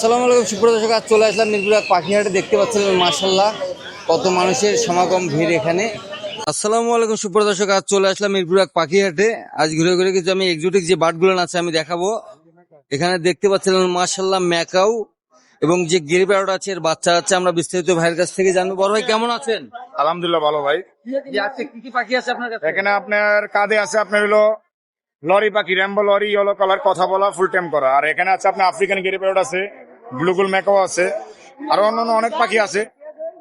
আসসালামু আলাইকুম সুপ্রিয় দর্শক আজ চলে আসলাম মিরপুরা পাখিহাটে। দেখতে পাচ্ছিলেন মার্শাল্লাহ কত মানুষের সমাগম ভিড় এখানে। আসসালামু আলাইকুম সুপ্রিয় দর্শক আজ চলে আসলাম মিরপুরা পাখিহাটে। আজ ঘুরে ঘুরে কিছু আমি এক্সোটিক যে বার্ডগুলো আছে আমি দেখাবো। এখানে দেখতে পাচ্ছিলেন মার্শাল্লাহ ম্যাকাও এবং যে গিরি প্যারট আছে এর বাচ্চা আছে আমরা বিস্তারিত ভাইয়ের কাছ থেকে জানব। বড় ভাই কেমন আছেন? আলহামদুলিল্লাহ ভালো ভাই। আজকে কি কি পাখি আছে আপনার কাছে? এখানে আপনার কাঁধে আছে আপনার হলো লরি পাখি র্যাম্বো লরি ইয়েলো কালার কথা বলা ফুল টাইম করা। আর এখানে আছে আপনার আফ্রিকান গিরি প্যারট আছে। ব্লুগুল ম্যাকাও আছে। আর অন্যান্য অনেক পাখি আছে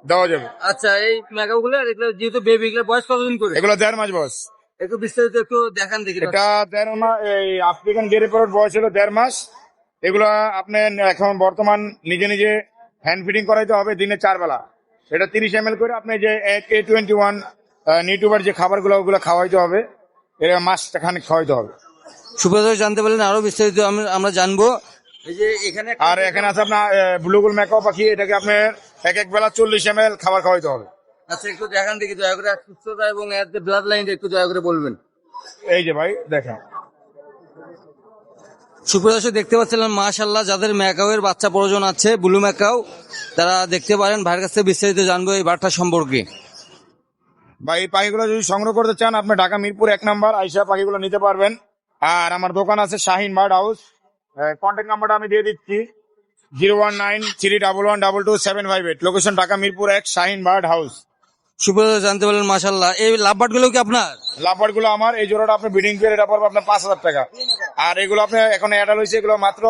দেওয়া যাবে। আচ্ছা এই ম্যাকাও গুলো এগুলো যেহেতু বেবি এগুলো বয়স কতদিন করে? এগুলো দেড় মাস বয়স। একটু বিস্তারিত একটু দেখান দেখি এটা দেড় মাস এই আফ্রিকান গিরি প্যারট বয়স হলো দেড় মাস। এগুলো আপনি এখন বর্তমান নিজে নিজে হ্যান্ড ফিডিং করাইতে হবে দিনে চার বেলা এটা তিরিশ এম করে আপনি যে এ টোয়েন্টি ওয়ান নিউটিউবার যে খাবারগুলো ওগুলো খাওয়াইতে হবে। এটা মাসটা খানিক খাওয়াইতে হবে। সুপ্রদর্শক জানতে পারলেন আরও বিস্তারিত আমরা জানব। এই যে এখানে আর এখানে আছে আপনার ব্লুগুল ম্যাকআপ পাখি এটাকে আপনার এক এক বেলা চল্লিশ এম খাবার খাওয়াইতে হবে। আচ্ছা একটু দেখান দেখি দয়া করে সুস্থতা এবং এর যে ব্লাড লাইন একটু দয়া করে বলবেন। এই যে ভাই দেখেন। সুপ্রদর্শক দেখতে পাচ্ছিলেন মাশাল্লাহ যাদের ম্যাকাওয়ের বাচ্চা প্রয়োজন আছে ব্লু ম্যাকাও তারা দেখতে পারেন ভাইয়ের কাছ বিস্তারিত জানব এই বার্তা সম্পর্কে। বা এই পাখিগুলো যদি সংগ্রহ করতে চান আপনি ঢাকা মিরপুর এক নাম্বার আইসা পাখিগুলো নিতে পারবেন। আর আমার দোকান আছে শাহিন বার্ড হাউস। কন্ট্যাক্ট নাম্বারটা আমি দিয়ে দিচ্ছি। Zero one nine three double one double two seven five eight location Dhaka Mirpur এক শাহিন বার্ড হাউস। সুপ্রদর্শক জানতে পারলেন মাশাল্লাহ এই লাভবার্ডগুলো কি আপনার? লাভবারগুলো আমার। এই জোড়াটা আপনি বিডিং পেয়ে এটা পড়বে আপনার পাঁচ হাজার টাকা। আর এগুলো আপনি এখন অ্যাডাল হয়েছে এগুলো মাত্র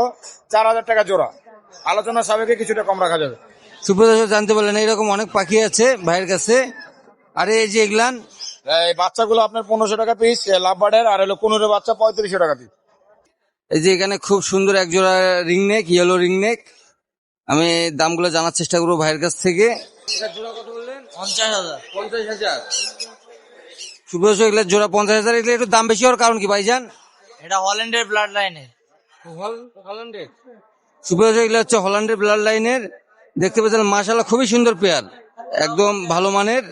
চার হাজার টাকা জোড়া। আলোচনা সাবেকে কিছুটা কম রাখা যাবে। সুপ্রদর্শক জানতে পারলেন এইরকম অনেক পাখি আছে ভাইয়ের কাছে। আর এই যে এগুলান? এই বাচ্চাগুলো আপনার পনেরোশো টাকা পিস লাভবার্ডের আর হলো পনেরো বাচ্চা পঁয়ত্রিশশো টাকা পিস এই যে এখানে খুব সুন্দর এক জোড়া ring neck yellow ring neck আমি দামগুলো জানার চেষ্টা করব ভাইয়ের কাছ থেকে। সুপ্রদর্শক এগুলোর জোড়া পঞ্চাশ হাজার এগুলো একটু দাম বেশি হওয়ার কারণ কি ভাইজান? এটা হল্যান্ডের ব্লাড লাইনের হল্যান্ডের? সুপ্রদর্শক এগুলো হচ্ছে হল্যান্ডের ব্লাড লাইনের দেখতে পাচ্ছেন মাশাল্লাহ খুবই সুন্দর পেয়ার একদম ভালো মানের।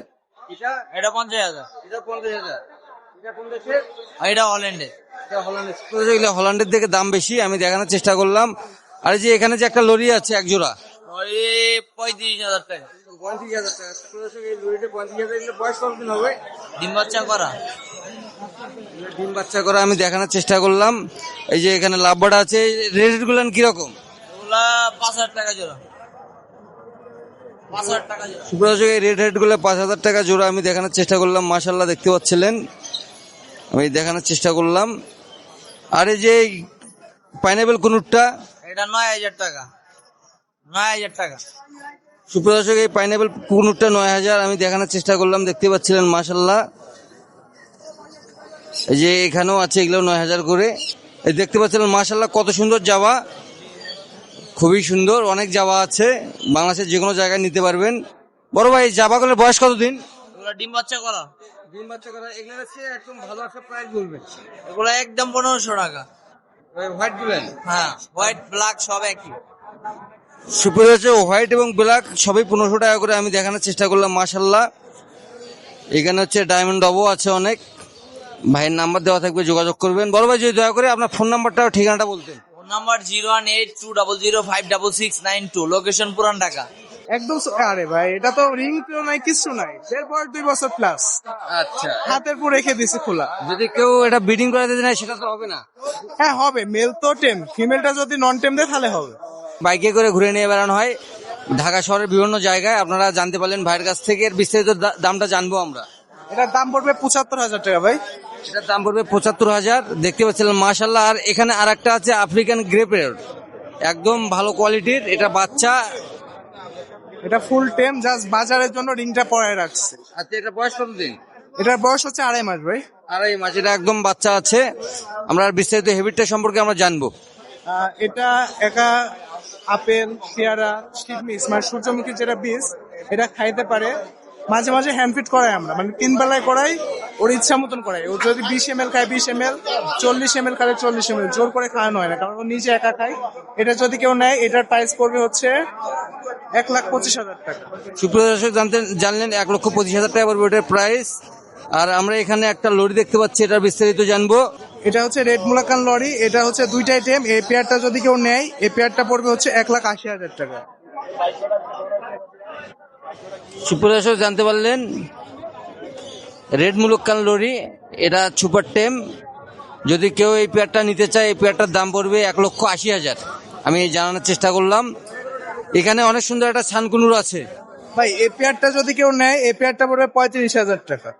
এটা পঞ্চাশ হাজার। এটা পঞ্চাশ হাজার। এটা হল্যান্ডের। এগুলো হল্যান্ডের থেকে দাম বেশি আমি দেখানোর চেষ্টা করলাম। আর এই যে এখানে যে একটা লরি আছে এক জোড়া। পঁয়ত্রিশ হাজার টাকা। পঁয়ত্রিশ হাজার টাকা। এই লরিটা পঁয়ত্রিশ হাজার এগুলো বয়স কতদিন হবে? ডিম বাচ্চা করা। ডিম বাচ্চা করে আমি দেখানোর চেষ্টা করলাম। এই যে এখানে লাভবাটা আছে রেট গুলান কীরকম পাঁচ হাজার টাকা জোড়া। টাকা এই রেড হেডগুলো পাঁচ হাজার টাকা জোড়া আমি দেখানোর চেষ্টা করলাম মাসাল্লাহ দেখতে পাচ্ছিলেন। আমি দেখানোর চেষ্টা করলাম। আর এই যে পাইনাপেল কুনুরটা এটা নয় হাজার টাকা। নয় হাজার টাকা। সুপ্রদর্শক এই পাইনাপেল কুনুরটা নয় হাজার আমি দেখানোর চেষ্টা করলাম দেখতে পাচ্ছিলেন মাসাল্লাহ এই যে এখানেও আছে এগুলো নয় হাজার করে। এই দেখতে পাচ্ছিলেন মাসাল্লাহ কত সুন্দর যাওয়া খুবই সুন্দর অনেক যাওয়া আছে। বাংলাদেশের যে কোনো জায়গায় নিতে পারবেন। বড় ভাই জাবাগুলোর বয়স কতদিন? ওগুলা ডিম বাচ্চা করা? ডিম বাচ্চা করা এগুলো হচ্ছে একদম ভালো একটা প্রাইস বলবেন এগুলা একদম পনেরোশো টাকা। হোয়াইট গুলেন হ্যাঁ হোয়াইট ব্ল্যাক সব একই। সুপার হচ্ছে হোয়াইট এবং ব্ল্যাক সবই পনেরোশো টাকা করে আমি দেখানোর চেষ্টা করলাম মাশাল্লাহ এখানে হচ্ছে ডায়মন্ড ডবও আছে অনেক। ভাইয়ের নাম্বার দেওয়া থাকবে যোগাযোগ করবেন। বড় ভাই যদি দয়া করে আপনার ফোন নাম্বারটা ঠিকানাটা বলতেন। Phone number zero one eight two double zero five double six nine two location Puran Dhaka. একদম আরে ভাই এটা তো রিং তো নাই কিছু নাই। এর বয়স দুই বছর প্লাস আচ্ছা। হাতের পর রেখে দিছে খোলা। যদি কেউ এটা বিডিং করাতে দেয় সেটা তো হবে না। হ্যাঁ হবে। মেল তো টেম ফিমেলটা যদি নন টেম দেয় তাহলে হবে। বাইকে করে ঘুরে নিয়ে বেড়ানো হয়। ঢাকা শহরের বিভিন্ন জায়গায় আপনারা জানতে পারলেন ভাইয়ের কাছ থেকে এর বিস্তারিত দামটা জানব আমরা। এটার দাম পড়বে পঁচাত্তর হাজার টাকা ভাই। এটার দাম পড়বে পঁচাত্তর হাজার। দেখতে পাচ্ছিলাম মাশাল্লাহ আর এখানে আর একটা আছে আফ্রিকান গ্রেপের একদম ভালো কোয়ালিটির। এটা বাচ্চা। এটা ফুল টেম জাস্ট বাজারের জন্য রিংটা পরায় রাখছে। আচ্ছা এটা বয়স কতদিন এটার বয়স হচ্ছে আড়াই মাস ভাই। আড়াই মাস এটা একদম বাচ্চা আছে। আমরা বিস্তারিত হেবিটটা সম্পর্কে আমরা জানব। এটা একা আপেল পেয়ারা কিডমিস মানে সূর্যমুখী যেটা বীজ এটা খাইতে পারে। মাঝে মাঝে হ্যান্ড ফিট করাই আমরা। মানে তিন বেলায় করাই ওর ইচ্ছা মতন করাই। ও যদি বিশ এম এল খায় বিশ এম এল চল্লিশ এম এল খায় চল্লিশ এম এল জোর করে খাওয়ানো হয় না কারণ ও নিজে একা খায়। এটা যদি কেউ নেয় এটার প্রাইস পড়বে হচ্ছে এক লাখ পঁচিশ হাজার টাকা। সুপ্রিয় দর্শক জানতে জানলেন এক লক্ষ পঁচিশ হাজার টাকা পড়বে ওটার প্রাইস আর আমরা এখানে একটা লরি দেখতে পাচ্ছি এটার বিস্তারিত জানব। এটা হচ্ছে রেড মুলাকান লরি এটা হচ্ছে দুইটা আইটেম এই পেয়ারটা যদি কেউ নেয় এই পেয়ারটা পড়বে হচ্ছে এক লাখ আশি হাজার টাকা। সুপ্রদর্শক জানতে পারলেন রেড মুলুক্কান লরি এটা সুপার টেম। যদি কেউ এই পেয়ারটা নিতে চায় এই পেয়ারটার দাম পড়বে এক লক্ষ আশি হাজার। আমি জানানোর চেষ্টা করলাম। এখানে অনেক সুন্দর একটা ছানকুনুর আছে। ভাই এই পেয়ারটা যদি কেউ নেয় এই পেয়ারটা পড়বে পঁয়ত্রিশ হাজার টাকা।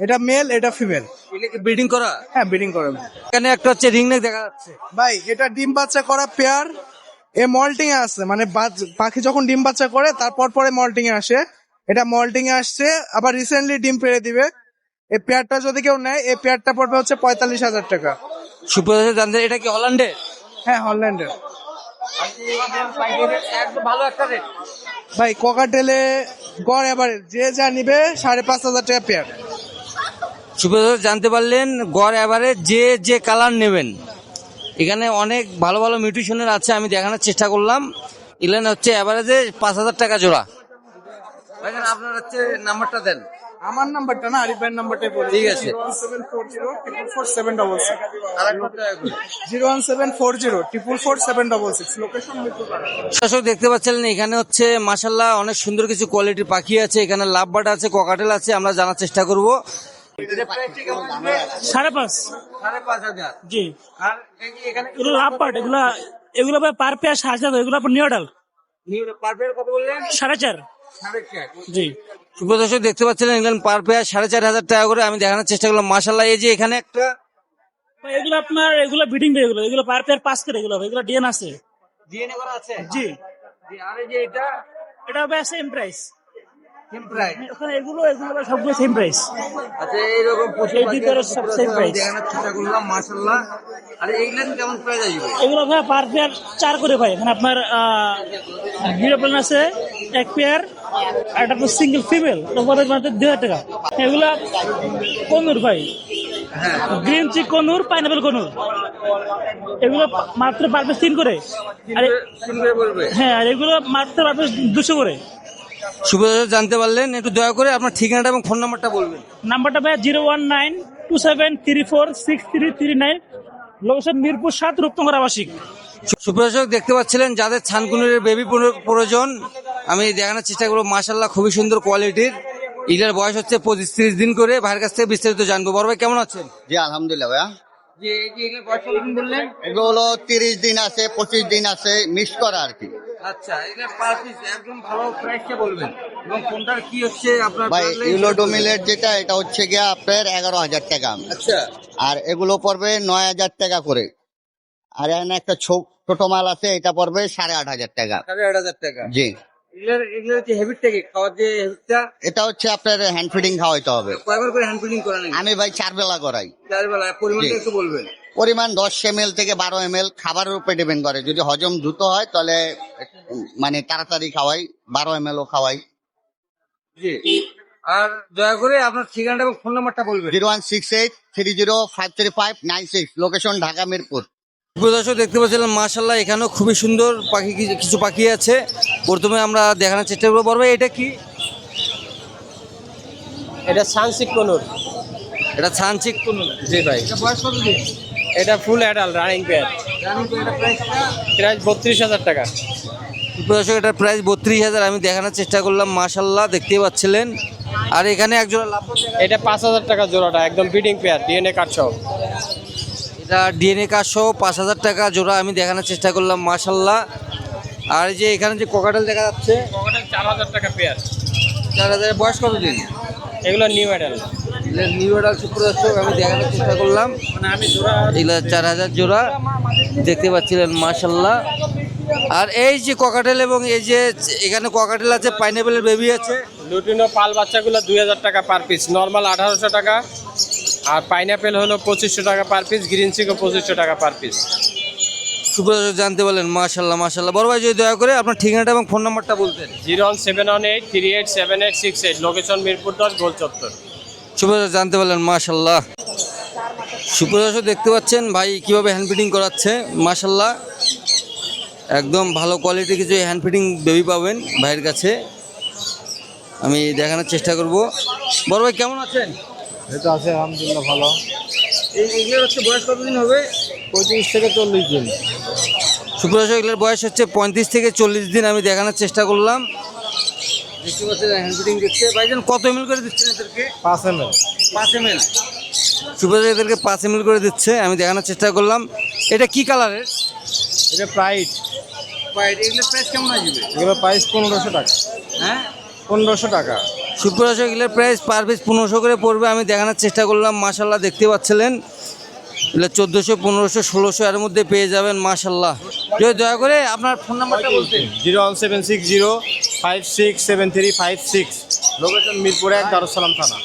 এটা মেল এটা ফিমেল। ব্রিডিং করা? হ্যাঁ ব্রিডিং করে। এখানে একটা হচ্ছে রিংনেক দেখা যাচ্ছে। ভাই এটা ডিম বাচ্চা করা পেয়ার এ মল্টিং এ আছে মানে পাখি যখন ডিম বাচ্চা করে তারপর পরে মল্টিং এ আসে। এটা মল্টিং এ আসছে আবার রিসেন্টলি ডিম পেড়ে দিবে। এই পেয়ারটা যদি কেউ নেয় এই পেয়ারটা পড়বে হচ্ছে পঁয়তাল্লিশ হাজার টাকা। সুপ্রদর্শক জানতে এটা কি হল্যান্ডে হ্যাঁ হল্যান্ডের। ভালো একটা রেট ভাই কোকাটেলে গড় এবারে যে যা নিবে সাড়ে পাঁচ হাজার টাকা পেয়ার। সুপ্রদর্শক জানতে পারলেন গড় এবারে যে যে কালার নেবেন। এখানে অনেক ভালো ভালো মিউটিশনের আছে আমি দেখানোর চেষ্টা করলাম। ইলেন হচ্ছে এভারেজে পাঁচ হাজার টাকা জোড়া। আপনার হচ্ছে নাম্বারটা দেন। আমার নাম্বারটা না আরিফ ভাইয়ের নাম্বারটাই বলি। ঠিক আছে। Zero one seven four zero triple four seven double six location দর্শক দেখতে পাচ্ছিলেন এখানে হচ্ছে মাসাল্লাহ অনেক সুন্দর কিছু কোয়ালিটির পাখি আছে এখানে লাভ বার্ড আছে ককাটেল আছে আমরা জানার চেষ্টা করব। সাড়ে পাঁচ। সাড়ে পাঁচ হাজার। জি। আর এগুলো পার্ট এগুলা এগুলো পার পেয়ার সাজা এগুলো আপনার নিউডাল পারফেক্ট কত বললেন? সাড়ে চার। জি। সুপ্রদর্শক দেখতে পাচ্ছিলেন এখানে পার পেয়ার সাড়ে চার হাজার টাকা করে আমি দেখানোর চেষ্টা করলাম। মাসাল্লাহ এই যে এখানে একটা এগুলো আপনার এগুলো বিডিং এগুলো এগুলো পার পেয়ার পাস করে এগুলো এগুলো ডিএন আছে। ডিএনএ করা আছে? জি। জি, আর এই যে এটা? এটা হবে সেম প্রাইস ওখানে এগুলো এগুলো সবগুলো সেম প্রাইস আচ্ছা এইরকম প্রচুর এই পাখি ভিতরে আছে, সব সুপ্রদর্শক same আমি price। দেখানোর চেষ্টা করলাম মাসাল্লাহ আর এইগুলো কেমন প্রাইস আসবে? এগুলো ভাই পার পেয়ার চার করে ভাই। এখানে আপনার আছে এক পেয়ার আর একটা সিঙ্গেল ফিমেল ওটা মানে দুই হাজার টাকা। এগুলা কনুর ভাই। Green cheek conure pineapple conure. এগুলো মাত্র পার পিস তিন করে। আর হ্যাঁ আর এগুলো মাত্র পার পিস দুশো করে। সুপ্রদর্শক জানতে পারলেন একটু দয়া করে আপনার ঠিকানাটা এবং ফোন নাম্বারটা বলবেন। নাম্বারটা ভাই zero one nine two seven three four six three three nine location Mirpur সাত রূপনগর আবাসিক। সুপ্রদর্শক দেখতে পাচ্ছিলেন যাদের ছানকুনের বেবি প্রয়োজন আমি দেখানোর চেষ্টা করব মাসাল্লাহ খুবই সুন্দর কোয়ালিটির এগুলোর বয়স হচ্ছে পঁচিশ ত্রিশ দিন করে ভাইয়ের কাছ থেকে বিস্তারিত জানব। বড় ভাই কেমন আছেন? জি আলহামদুলিল্লাহ ভাইয়া। এগুলো হলো তিরিশ দিন আছে পঁচিশ দিন আছে মিক্স করা আর কি। আচ্ছা এগুলো পার পিস একদম ভালো প্রাইসটা বলবেন। এবং কোনটার কি হচ্ছে আপনার ভাই bloodline? যেটা এটা হচ্ছে গিয়া আপনার এগারো হাজার টাকা। আচ্ছা। আর এগুলো পড়বে নয় হাজার টাকা করে। আর এখানে একটা ছোট মাল আছে এটা পড়বে সাড়ে আট হাজার টাকা। সাড়ে আট হাজার টাকা। জি। এগুলোর এগুলো হচ্ছে হেভিটটা কি খাওয়ার যে হেভিটটা এটা হচ্ছে আপনার হ্যান্ড ফিডিং খাওয়াইতে হবে। কয়বার করে হ্যান্ড ফিডিং করা আমি ভাই চার বেলা করাই। চার বেলা পরিমাণটা একটু বলবেন। পরিমাণ দশ এম থেকে বারো এম খাবারের উপরে ডিপেন্ড করে। যদি হজম দ্রুত হয় তাহলে মানে তাড়াতাড়ি খাওয়াই বারো এম ও খাওয়াই। জি। আর দয়া করে আপনার ঠিকানাটা এবং ফোন নাম্বারটা বলবেন। Zero one six eight three zero five three five nine six location Dhaka Mirpur. দর্শক দেখতে পাচ্ছিলাম মাশাল্লাহ এখানেও খুবই সুন্দর পাখি কিছু- পাখি আছে। প্রথমে আমরা দেখানোর চেষ্টা করব। বড় এটা কি? এটা সানসিক কনুর। এটা ছানচিক কোন জি ভাই। এটা বয়স কত এটা ফুল অ্যাডাল রানিং পেয়ার প্রাইসটা প্রাইস বত্রিশ হাজার টাকা। দর্শক এটার প্রাইস বত্রিশ হাজার। আমি দেখানোর চেষ্টা করলাম মাশাল্লাহ দেখতেই পাচ্ছিলেন। আর এখানে একজোড়া লাভ এটা পাঁচ হাজার টাকা জোড়াটা একদম বিডিং পেয়ার ডিএনএ কার্ড সহ। এটা ডিএনএ কার্ড সহ পাঁচ হাজার টাকা জোড়া আমি দেখানোর চেষ্টা করলাম মাশাল্লাহ আর এই যে এখানে যে কোকাটেল দেখা যাচ্ছে চার হাজার টাকা পেয়ার। চার হাজারের বয়স কত দিন এগুলো নিউ অ্যাডাল নিউ এডাল সুপ্রদর্শক আমি দেখানোর চেষ্টা করলাম। এগুলো চার হাজার জোড়া দেখতে পাচ্ছিলেন মাশাল্লাহ আর এই যে ককাটেল এবং এই যে এখানে ককাটেল আছে পাইনাপেলের বেবি আছে। লুটিনো পাল বাচ্চাগুলো দুই হাজার টাকা পার পিস নর্মাল আঠারোশো টাকা। আর পাইনাপেল হলো পঁচিশশো টাকা পার পিস গ্রিন চিকো পঁচিশশো টাকা পার পিস সুপ্রদর্শক জানতে পারলেন মাশাল্লাহ মাশাল্লাহ। বড় ভাই যদি দয়া করে আপনার ঠিকানাটা এবং ফোন নাম্বারটা বলতেন। Zero one seven one eight three eight seven eight six eight location Mirpur দশ গোল চত্বর। সুপ্রদর্শক জানতে পারলেন মাশাল্লাহ। সুপ্রদর্শক দেখতে পাচ্ছেন ভাই কীভাবে হ্যান্ড ফিটিং করাচ্ছে মাশাল্লাহ। একদম ভালো কোয়ালিটি কিছু হ্যান্ড ফিটিং বেবি পাবেন ভাইয়ের কাছে। আমি দেখানোর চেষ্টা করব। বড় ভাই কেমন আছেন? এটা আছে আলহামদুলিল্লাহ ভালো। এই এগুলোর হচ্ছে বয়স কতদিন হবে? পঁয়ত্রিশ থেকে চল্লিশ দিন। সুপ্রদর্শক এগুলোর বয়স হচ্ছে পঁয়ত্রিশ থেকে চল্লিশ দিন আমি দেখানোর চেষ্টা করলাম। দেখতে পাচ্ছেন হ্যান্ড দিচ্ছে। ভাইজান কত এমএল করে দিচ্ছেন এদেরকে? পাঁচ এম পাঁচ এমএল সুপ্রদর্শক এদেরকে পাঁচ এমএল করে দিচ্ছে আমি দেখানোর চেষ্টা করলাম। এটা কি কালারের এটা প্রাইস এগুলোর প্রাইস কেমন আসবে? এগুলো প্রাইস পনেরোশো টাকা। হ্যাঁ? পনেরোশো টাকা। সুপ্রদর্শক এগুলোর প্রাইস পার পিস পনেরোশো করে পড়বে। আমি দেখানোর চেষ্টা করলাম মাশাল্লাহ দেখতে পাচ্ছিলেন। এগুলো চোদ্দোশো, পনেরোশো, ষোলোশো এর মধ্যে পেয়ে যাবেন মাশাল্লাহ কেউ দয়া করে আপনার ফোন নাম্বারটা বলতেন zero one seven six zero five six seven three five six. Location মিরপুরে এক দারুসালাম থানা।